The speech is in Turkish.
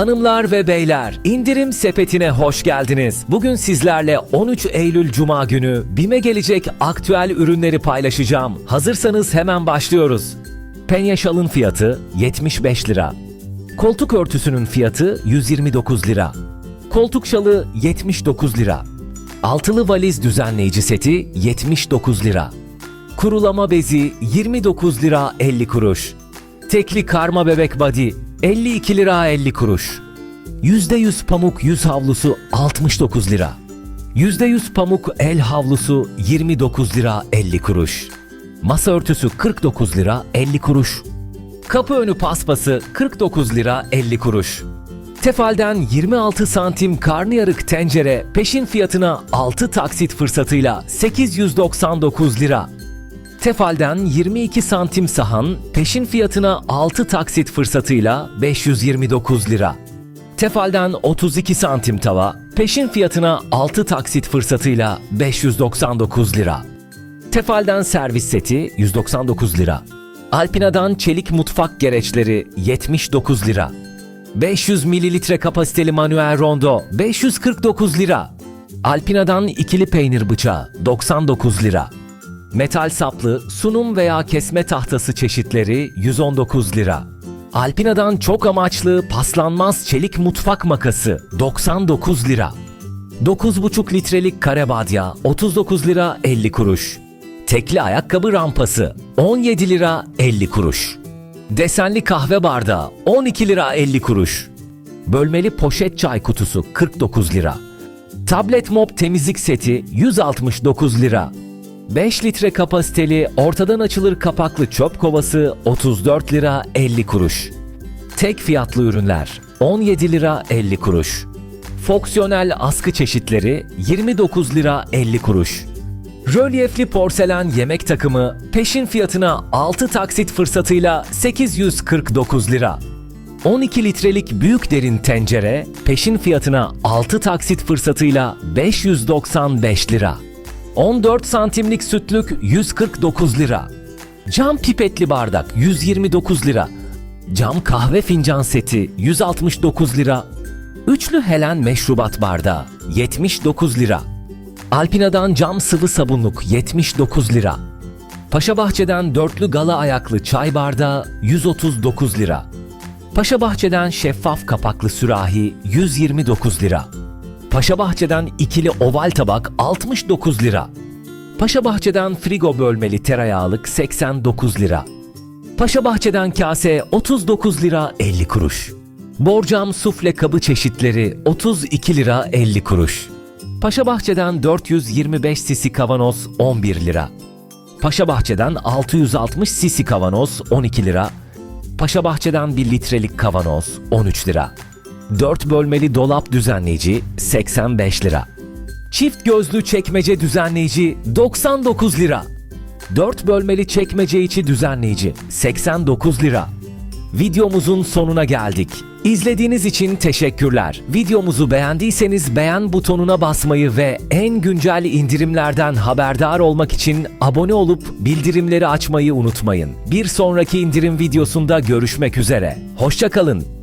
Hanımlar ve beyler, indirim sepetine hoş geldiniz. Bugün sizlerle 13 Eylül Cuma günü BİM'e gelecek aktüel ürünleri paylaşacağım. Hazırsanız hemen başlıyoruz. Penye şalın fiyatı 75 lira. Koltuk örtüsünün fiyatı 129 lira. Koltuk şalı 79 lira. Altılı valiz düzenleyici seti 79 lira. Kurulama bezi 29 lira 50 kuruş. Tekli karma bebek body 52 lira 50 kuruş. %100 pamuk yüz havlusu 69 lira. %100 pamuk el havlusu 29 lira 50 kuruş. Masa örtüsü 49 lira 50 kuruş. Kapı önü paspası 49 lira 50 kuruş. Tefal'den 26 santim karnıyarık tencere peşin fiyatına 6 taksit fırsatıyla 899 lira. Tefal'den 22 santim sahan peşin fiyatına 6 taksit fırsatıyla 529 lira. Tefal'den 32 santim tava peşin fiyatına 6 taksit fırsatıyla 599 lira. Tefal'den servis seti 199 lira. Alpina'dan çelik mutfak gereçleri 79 lira. 500 mililitre kapasiteli manuel rondo 549 lira. Alpina'dan ikili peynir bıçağı 99 lira. Metal saplı sunum veya kesme tahtası çeşitleri 119 lira. Alpina'dan çok amaçlı paslanmaz çelik mutfak makası 99 lira. 9,5 litrelik kare badya 39 lira 50 kuruş. Tekli ayakkabı rampası 17 lira 50 kuruş. Desenli kahve bardağı 12 lira 50 kuruş. Bölmeli poşet çay kutusu 49 lira. Tablet mop temizlik seti 169 lira. 5 litre kapasiteli ortadan açılır kapaklı çöp kovası 34 lira 50 kuruş. Tek fiyatlı ürünler 17 lira 50 kuruş. Fonksiyonel askı çeşitleri 29 lira 50 kuruş. Rölyefli porselen yemek takımı peşin fiyatına 6 taksit fırsatıyla 849 lira. 12 litrelik büyük derin tencere peşin fiyatına 6 taksit fırsatıyla 595 lira. 14 santimlik sütlük 149 lira. Cam pipetli bardak 129 lira. Cam kahve fincan seti 169 lira. Üçlü Helen meşrubat bardağı 79 lira. Alpina'dan cam sıvı sabunluk 79 lira. Paşa Bahçe'den dörtlü gala ayaklı çay bardağı 139 lira. Paşa Bahçe'den şeffaf kapaklı sürahi 129 lira. Paşa Bahçe'den ikili oval tabak 69 lira. Paşa Bahçe'den frigo bölmeli tereyağlık 89 lira. Paşa Bahçe'den kase 39 lira 50 kuruş. Borcam sufle kabı çeşitleri 32 lira 50 kuruş. Paşa Bahçe'den 425 sisi kavanoz 11 lira. Paşa Bahçe'den 660 sisi kavanoz 12 lira. Paşa Bahçe'den 1 litrelik kavanoz 13 lira. 4 bölmeli dolap düzenleyici 85 lira. Çift gözlü çekmece düzenleyici 99 lira. 4 bölmeli çekmece içi düzenleyici 89 lira. Videomuzun sonuna geldik. İzlediğiniz için teşekkürler. Videomuzu beğendiyseniz beğen butonuna basmayı ve en güncel indirimlerden haberdar olmak için abone olup bildirimleri açmayı unutmayın. Bir sonraki indirim videosunda görüşmek üzere. Hoşçakalın.